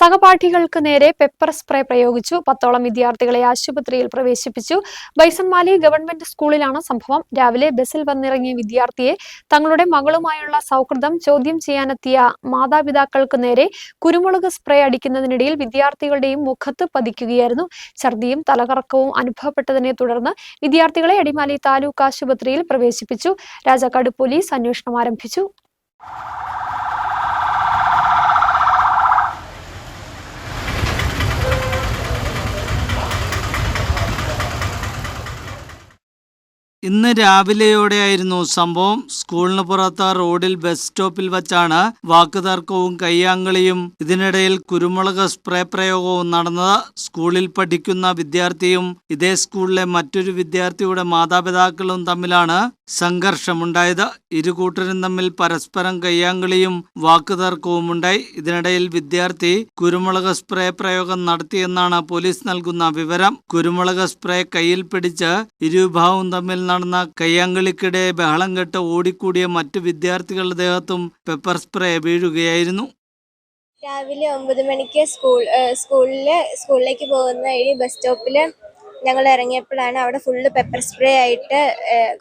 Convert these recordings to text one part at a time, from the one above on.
സഹപാഠികൾക്ക് നേരെ pepper spray പ്രയോഗിച്ചു. പത്തോളം വിദ്യാർത്ഥികളെ ആശുപത്രിയിൽ പ്രവേശിപ്പിച്ചു. ബൈസൺമാലി ഗവൺമെന്റ് സ്കൂളിലാണ് സംഭവം. രാവിലെ ബസ്സിൽ വന്നിറങ്ങിയ വിദ്യാർത്ഥിയെ തങ്ങളുടെ മകളുമായുള്ള സൗഹൃദം ചോദ്യം ചെയ്യാനെത്തിയ മാതാപിതാക്കൾക്ക് നേരെ കുരുമുളക് സ്പ്രേ അടിക്കുന്നതിനിടയിൽ വിദ്യാർത്ഥികളുടെയും മുഖത്ത് പതിക്കുകയായിരുന്നു. ഛർദിയും തലകറക്കവും അനുഭവപ്പെട്ടതിനെ തുടർന്ന് വിദ്യാർത്ഥികളെ അടിമാലി താലൂക്ക് ആശുപത്രിയിൽ പ്രവേശിപ്പിച്ചു. രാജാക്കാട് പോലീസ് അന്വേഷണം ആരംഭിച്ചു. ഇന്ന് രാവിലെയോടെയായിരുന്നു സംഭവം. സ്കൂളിന് പുറത്ത് റോഡിൽ ബസ് സ്റ്റോപ്പിൽ വച്ചാണ് വാക്കുതർക്കവും കയ്യാങ്കളിയും ഇതിനിടയിൽ കുരുമുളക് സ്പ്രേ പ്രയോഗവും നടന്നത്. സ്കൂളിൽ പഠിക്കുന്ന വിദ്യാർത്ഥിയും ഇതേ സ്കൂളിലെ മറ്റൊരു വിദ്യാർത്ഥിയുടെ മാതാപിതാക്കളും തമ്മിലാണ് സംഘർഷമുണ്ടായത്. ഇരു കൂട്ടരും തമ്മിൽ പരസ്പരം കയ്യാങ്കളിയും വാക്കുതർക്കവും ഉണ്ടായി. ഇതിനിടയിൽ വിദ്യാർത്ഥി കുരുമുളക് സ്പ്രേ പ്രയോഗം നടത്തിയെന്നാണ് പോലീസ് നൽകുന്ന വിവരം. കുരുമുളക് സ്പ്രേ കയ്യിൽ പിടിച്ച് ഇരുവിഭാഗവും തമ്മിൽ നടന്ന കയ്യാങ്കളിക്കിടെ ബഹളം കെട്ട് ഓടിക്കൂടിയ മറ്റു വിദ്യാർത്ഥികളുടെ ദേഹത്തും പെപ്പർ സ്പ്രേ വീഴുകയായിരുന്നു. രാവിലെ ഒമ്പത് മണിക്ക് സ്കൂൾ സ്കൂളിൽ സ്കൂളിലേക്ക് പോകുന്ന വഴി ബസ് സ്റ്റോപ്പിൽ ഞങ്ങൾ ഇറങ്ങിയപ്പോഴാണ് അവിടെ ഫുള്ള് പെപ്പർ സ്പ്രേ ആയിട്ട്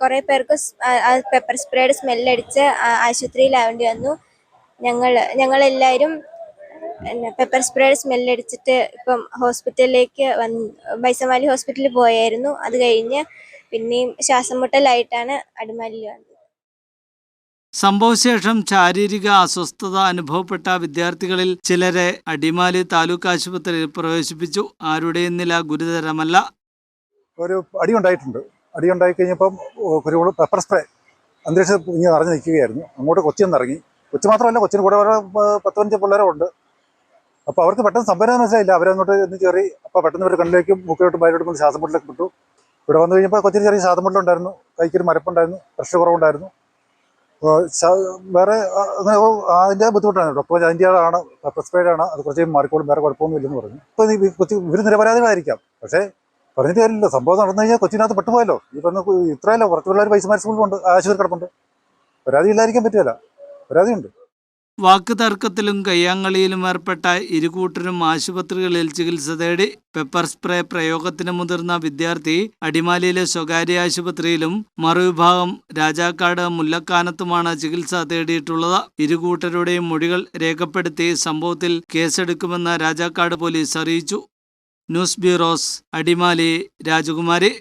കുറേ പേർക്ക് ആ- പെപ്പർ സ്പ്രേയുടെ സ്മെല്ലടിച്ച് ആശുപത്രിയിലാവേണ്ടി വന്നു. ഞങ്ങൾ ഞങ്ങളെല്ലാവരും പെപ്പർ സ്പ്രേയുടെ സ്മെല്ലടിച്ചിട്ട് ഇപ്പം ഹോസ്പിറ്റലിലേക്ക് വന്ന് ബൈസമാലി ഹോസ്പിറ്റലിൽ പോയായിരുന്നു. അത് കഴിഞ്ഞ് പിന്നെയും ശ്വാസം മുട്ടലായിട്ടാണ് അടിമാലിയിൽ വന്നത്. സംഭവശേഷം ശാരീരിക അസ്വസ്ഥത അനുഭവപ്പെട്ട വിദ്യാർത്ഥികളിൽ ചിലരെ അടിമാലി താലൂക്ക് ആശുപത്രിയിൽ പ്രവേശിപ്പിച്ചു. ആരുടെയും നില ഗുരുതരമല്ല. ഒരു അടി ഉണ്ടായിട്ടുണ്ട്. അടി ഉണ്ടായി കഴിഞ്ഞപ്പം ഒരു പെപ്പർ സ്പ്രേ അന്തരീക്ഷത്തിൽ ഇങ്ങനെ നിറഞ്ഞു നിൽക്കുകയായിരുന്നു. അങ്ങോട്ട് കൊച്ചി നിന്ന് ഇറങ്ങി കൊച്ചു മാത്രമല്ല കൊച്ചിന് കൂടെ വേറെ പത്ത് പതിനഞ്ച് പിള്ളേരുണ്ട് അപ്പോൾ അവർക്ക് പെട്ടെന്ന് സംഭവം മനസ്സിലായില്ല അവരങ്ങോട്ട് ഇന്ന് കയറി അപ്പോൾ പെട്ടെന്ന് ഒരു കണ്ണിലേക്കും മൂക്കിലോട്ടും വയലോട്ടും വന്ന് ശ്വാസം മുട്ടിലേക്ക് വിട്ടു. ഇവിടെ വന്നു കഴിഞ്ഞപ്പോൾ കൊച്ചിന് ചെറിയ ശ്വാസം ഉണ്ടായിരുന്നു കൈക്കൊരു മരപ്പുണ്ടായിരുന്നു. പ്രഷർ കുറവുണ്ടായിരുന്നു. വേറെ അങ്ങനെ അതിന്റെ ബുദ്ധിമുട്ടാണ്. ഡോക്ടർ അതിന്റെ ആണ് പ്രസ്പേഡാണ് അത് കുറച്ച് മാറിക്കോളും. വേറെ കുഴപ്പമൊന്നുമില്ലെന്ന് പറഞ്ഞു. ഇപ്പോൾ ഈ കൊച്ചി ഇവർ നിരപരാധികളായിരിക്കാം. പക്ഷേ പറഞ്ഞിട്ട് കാര്യമില്ല. സംഭവം നടന്നു കഴിഞ്ഞാൽ കൊച്ചിനകത്ത് പെട്ടുപോയല്ലോ. ഈ പറഞ്ഞ ഇത്രയല്ലോ കുറച്ച് പിള്ളേർ പൈസമാർ സ്കൂളിലുണ്ട് ആശുപത്രി കിടപ്പുണ്ട്. പരാതി ഇല്ലായിരിക്കാൻ പറ്റില്ല പരാതിയുണ്ട്. വാക്ക് തർക്കത്തിലും കയ്യാങ്കളിയിലും ഏർപ്പെട്ട ഇരുകൂട്ടരും ആശുപത്രികളിൽ ചികിത്സ തേടി പെപ്പർ സ്പ്രേ പ്രയോഗത്തിന് മുതിർന്ന വിദ്യാർത്ഥി അടിമാലിയിലെ സ്വകാര്യ ആശുപത്രിയിലും മറുവിഭാഗം രാജാക്കാട് മുല്ലക്കാനത്തുമാണ് ചികിത്സ തേടിയിട്ടുള്ളത്. ഇരുകൂട്ടരുടെയും മൊഴികൾ രേഖപ്പെടുത്തി സംഭവത്തിൽ കേസെടുക്കുമെന്ന് രാജാക്കാട് പോലീസ് അറിയിച്ചു. News bureaus Adimali Rajakumari.